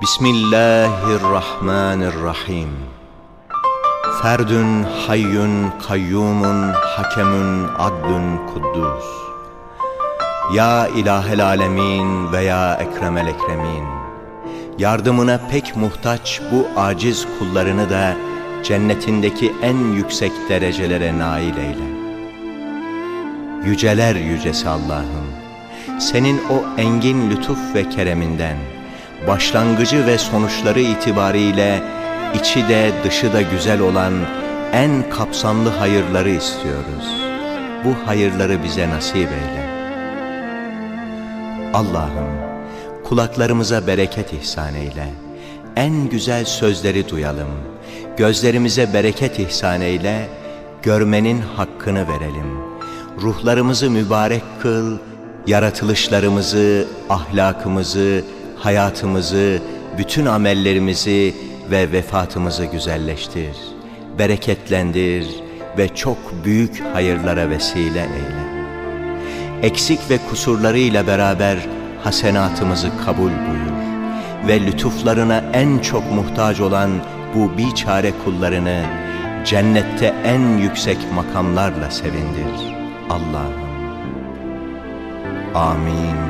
Bismillahirrahmanirrahim. Ferdün hayyün kayyumun hakemün adlün kuddus. Ya ilahel alemin ve ya ekremel ekremin. Yardımına pek muhtaç bu aciz kullarını da cennetindeki en yüksek derecelere nail eyle. Yüceler yücesi Allah'ım, senin o engin lütuf ve kereminden, başlangıcı ve sonuçları itibariyle içi de dışı da güzel olan en kapsamlı hayırları istiyoruz. Bu hayırları bize nasip eyle. Allah'ım kulaklarımıza bereket ihsan eyle. En güzel sözleri duyalım. Gözlerimize bereket ihsan eyle. Görmenin hakkını verelim. Ruhlarımızı mübarek kıl. Yaratılışlarımızı, ahlakımızı, hayatımızı, bütün amellerimizi ve vefatımızı güzelleştir. Bereketlendir ve çok büyük hayırlara vesile eyle eksik ve kusurlarıyla beraber hasenatımızı kabul buyur ve lütuflarına en çok muhtaç olan bu biçare kullarını cennette en yüksek makamlarla sevindir Allah'ım. Amin.